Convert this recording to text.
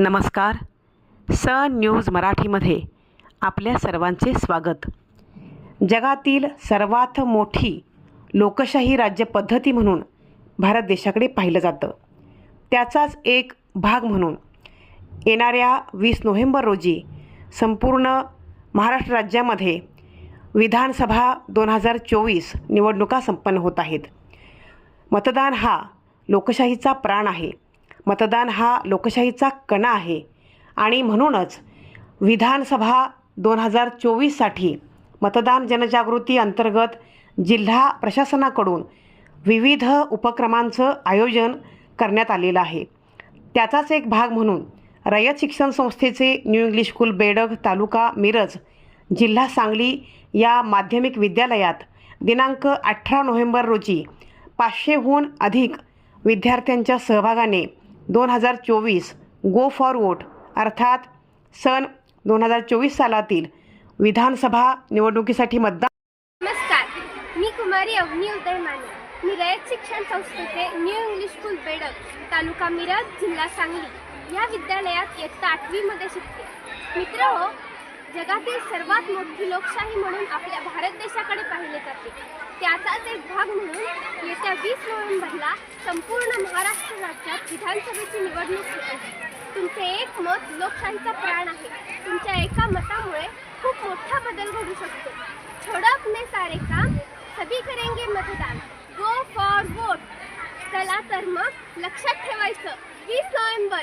नमस्कार. सन न्यूज मराठीमध्ये आपल्या सर्वांचे स्वागत. जगातील सर्वात मोठी लोकशाही राज्यपद्धती म्हणून भारत देशाकडे पाहिलं जातं. त्याचाच एक भाग म्हणून येणाऱ्या वीस नोव्हेंबर रोजी संपूर्ण महाराष्ट्र राज्यामध्ये विधानसभा दोन हजार चोवीस निवडणुका संपन्न होत आहेत. मतदान हा लोकशाहीचा प्राण आहे. मतदान हा लोकशाहीचा कणा आहे. आणि म्हणूनच विधानसभा दोन हजार चोवीससाठी मतदान जनजागृती अंतर्गत जिल्हा प्रशासनाकडून विविध उपक्रमांचं आयोजन करण्यात आलेलं आहे. त्याचाच एक भाग म्हणून रयत शिक्षण संस्थेचे new English school Bedag taluka Miraj जिल्हा सांगली या माध्यमिक विद्यालयात दिनांक अठरा नोव्हेंबर रोजी पाचशेहून अधिक विद्यार्थ्यांच्या सहभागाने दोन हजार चोवीस गो फॉर वोट अर्थात सन दोन हजार चोवीस सालातील विधानसभा निवडणुकीसाठी मतदान नमस्कार. मी कुमारी अवनी उदय माने मी रयत शिक्षण संस्थेचे न्यू इंग्लिश स्कूल बेडक तालुका मिरज जिल्हा सांगली. या विद्यालयात इयत्ता आठवीमध्ये शिकते. मित्र हो जगातील सर्वात मोठी लोकशाही म्हणून आपल्या भारत देशाकडे पाहिले जाते. त्याचाच एक भाग म्हणून येत्या वीस नोव्हेंबरला संपूर्ण महाराष्ट्र राज्यात विधानसभेची निवडणूक होत आहे. तुमचे एक मत लोकशाहीचा प्राण आहे. तुमच्या एका मतामुळे खूप मोठा बदल घडू शकतो. छोड़ो अपने सारे काम सभी करेंगे मतदान. गो फॉर वोट चला तर मग लक्षात ठेवायचं. वीस नोव्हेंबर.